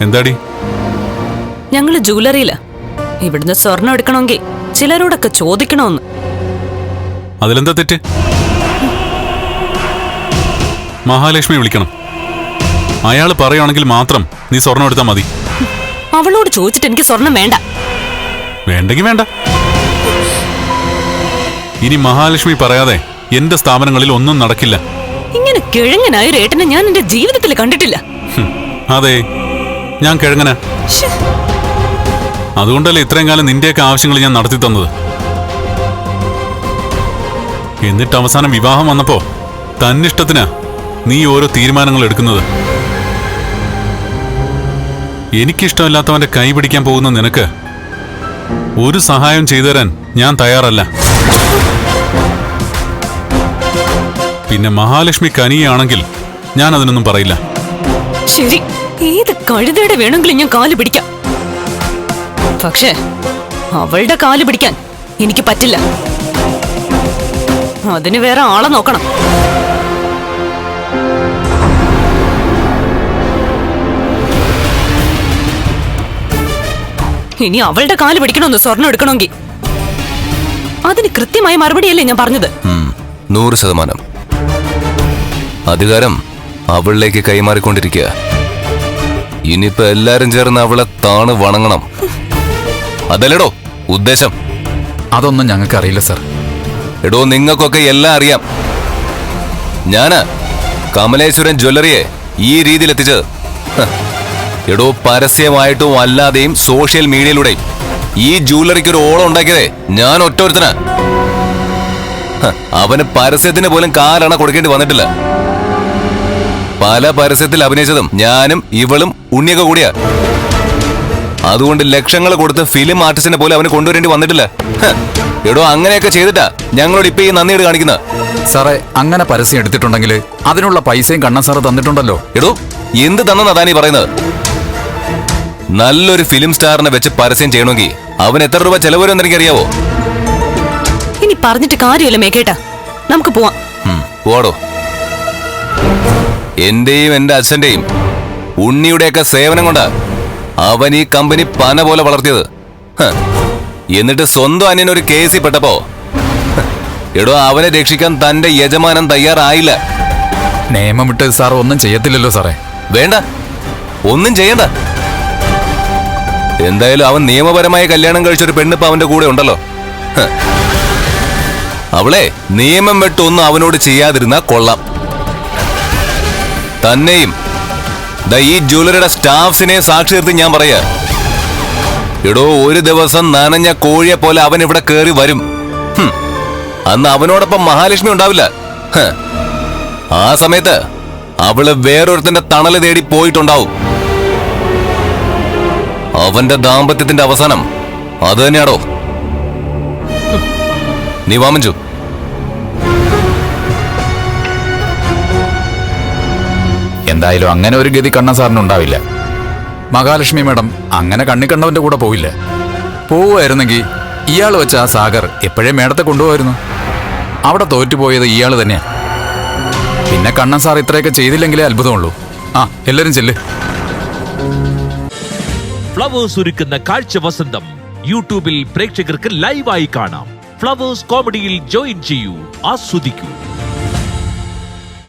എന്താടി? ഞങ്ങൾ ജൂലറിയില ഇവിടുന്ന് സ്വർണം എടുക്കണമെങ്കിൽ ചിലരോടൊക്കെ ചോദിക്കണമെന്ന്. അതിലെന്താ തെറ്റ്? മഹാലക്ഷ്മി വിളിക്കണം. അയാൾ പറയുകയാണെങ്കിൽ മാത്രം നീ സ്വർണം എടുത്താൽ മതി. അവളോട് ചോദിച്ചിട്ട് എനിക്ക് സ്വർണം വേണ്ട. വേണ്ടെങ്കിൽ വേണ്ട. ഇനി മഹാലക്ഷ്മി പറയാതെ എന്റെ സ്ഥാപനങ്ങളിൽ ഒന്നും നടക്കില്ല. ഇങ്ങനെ കിഴങ്ങനായ ഒരു ഏട്ടനെ ഞാൻ എന്റെ ജീവിതത്തിൽ കണ്ടിട്ടില്ല. അതെ. ഞാൻ കിഴങ്ങന. അതുകൊണ്ടല്ല ഇത്രയും കാലം നിന്റെയൊക്കെ ആവശ്യങ്ങൾ ഞാൻ നടത്തി തന്നത്? എന്നിട്ട് അവസാനം വിവാഹം വന്നപ്പോ തന്നിഷ്ടത്തിനാ നീ ഓരോ തീരുമാനങ്ങൾ എടുക്കുന്നത്. എനിക്കിഷ്ടമില്ലാത്തവന്റെ കൈ പിടിക്കാൻ പോകുന്ന നിനക്ക് ഒരു സഹായം ചെയ്തു തരാൻ ഞാൻ തയ്യാറല്ല. പിന്നെ മഹാലക്ഷ്മി കനിയാണെങ്കിൽ ഞാൻ അതിനൊന്നും പറയില്ല. ശരി. ഏത് കഴുതയുടെ വേണമെങ്കിലും ഞാൻ കാൽ പിടിക്കാം. പക്ഷേ അവളുടെ കാൽ പിടിക്കാൻ എനിക്ക് പറ്റില്ല. അതിന് വേറെ ആളെ നോക്കണം. ഇനി അവളുടെ കാൽ പിടിക്കണമെന്ന് സ്വർണം എടുക്കണമെങ്കിൽ. അതിന് കൃത്യമായ മറുപടിയല്ലേ ഞാൻ പറഞ്ഞത്? നൂറ് ശതമാനം. അധികാരം അവളിലേക്ക് കൈമാറിക്കൊണ്ടിരിക്കുക. ഇനിയിപ്പോ എല്ലാരും ചേർന്ന് അവളെ താണ് വണങ്ങണം. അതല്ലടോ ഉദ്ദേശം? അതൊന്നും ഞങ്ങൾക്ക് അറിയില്ല സർ. എടോ നിങ്ങൾക്കൊക്കെ എല്ലാം അറിയാം. ഞാൻ കമലേശ്വരൻ ജ്വല്ലറിയെ ഈ രീതിയിൽ എത്തിച്ചത് എടോ പരസ്യമായിട്ടും അല്ലാതെയും സോഷ്യൽ മീഡിയയിലൂടെയും. ഈ ജ്വല്ലറിക്ക് ഒരു ഓളം ഉണ്ടാക്കിയതേ ഞാൻ ഒറ്റ ഒരുത്തന. അവന് പരസ്യത്തിന് പോലും കാലാണ് കൊടുക്കേണ്ടി വന്നിട്ടില്ല. പല പരസ്യത്തിൽ അഭിനയിച്ചതും ഞാനും ഇവളും ഉണ്ണിയൊക്കെ കൂടിയാ. അതുകൊണ്ട് ലക്ഷങ്ങൾ കൊടുത്ത് ഫിലിം ആർട്ടിസ്റ്റിനെ പോലും അവന് കൊണ്ടുവരേണ്ടി വന്നിട്ടില്ല. എടോ അങ്ങനെയൊക്കെ ചെയ്തിട്ടാ ഞങ്ങളോട് ഇപ്പൊ ഈ നന്ദിയോട് കാണിക്കുന്നത് സാറേ അങ്ങനെ പരസ്യം എടുത്തിട്ടുണ്ടെങ്കിൽ അതിനുള്ള പൈസയും കണ്ണൻ സാറ് തന്നിട്ടുണ്ടല്ലോ. എടോ എന്ത് തന്നെന്നാ താനീ പറയുന്നത്? നല്ലൊരു ഫിലിം സ്റ്റാറിനെ വെച്ച് പരസ്യം ചെയ്യണമെങ്കിൽ അവൻ എത്ര രൂപ ചെലവ് എനിക്ക് അറിയാവോ ഇനി പറഞ്ഞിട്ട് കാര്യമില്ല മേക്കേട്ടാ നമുക്ക് പോവാം. ഓടോ പോടോ എന്റെയും എന്റെ അച്ഛന്റെയും ഉണ്ണിയുടെയൊക്കെ സേവനം കൊണ്ട് അവൻ ഈ കമ്പനി പന പോലെ വളർത്തിയത്. എന്നിട്ട് സ്വന്തം അനിയൻ ഒരു കേസിൽ പെട്ടപ്പോ എടോ അവനെ രക്ഷിക്കാൻ തന്റെ യജമാനൻ തയ്യാറായില്ല. നിയമം വിട്ട് സാർ ഒന്നും ചെയ്യത്തില്ലല്ലോ സാറേ. വേണ്ട. ഒന്നും ചെയ്യണ്ട. എന്തായാലും അവൻ നിയമപരമായ കല്യാണം കഴിച്ചൊരു പെണ്ണിപ്പ അവന്റെ കൂടെ ഉണ്ടല്ലോ. അവളെ നിയമം വിട്ടൊന്നും അവനോട് ചെയ്യാതിരുന്നാ കൊള്ളാം. തന്നെയും. ഈ ജ്വല്ലറിയുടെ സ്റ്റാഫ്സിനെ സാക്ഷി നിർത്തി ഞാൻ പറയാ. എടോ ഒരു ദിവസം നനഞ്ഞ കോഴിയെ പോലെ അവൻ ഇവിടെ കയറി വരും. അന്ന് അവനോടൊപ്പം മഹാലക്ഷ്മി ഉണ്ടാവില്ല. ആ സമയത്ത് അവൾ വേറൊരുത്തന്റെ തണൽ തേടി പോയിട്ടുണ്ടാവും. അവന്റെ ദാമ്പത്യത്തിന്റെ അവസാനം അത് തന്നെയാടോ? നീ വാമഞ്ചു എന്തായാലും അങ്ങനെ ഒരു ഗതി കണ്ണൻ സാറിന് ഉണ്ടാവില്ല. മഹാലക്ഷ്മി മേഡം അങ്ങനെ കണ്ണി കണ്ടവന്റെ കൂടെ പോവില്ല. പോവുമായിരുന്നെങ്കിൽ ഇയാൾ വെച്ച ആ സാഗർ എപ്പോഴേ മേടത്തെ കൊണ്ടുപോയിരുന്നു അവിടെ തോറ്റുപോയത് ഇയാൾ തന്നെയാ. പിന്നെ കണ്ണൻ സാർ ഇത്രയൊക്കെ ചെയ്തില്ലെങ്കിലേ അത്ഭുതമുള്ളൂ. ആ എല്ലാരും ചെല്ല്. ഫ്ലവേഴ്സ് ഒരുക്കുന്ന കാഴ്ച വസന്തം യൂട്യൂബിൽ പ്രേക്ഷകർക്ക് ലൈവായി കാണാം. ഫ്ലവേഴ്സ് കോമഡിയിൽ ജോയിൻ ചെയ്യൂ ആസ്വദിക്കൂ.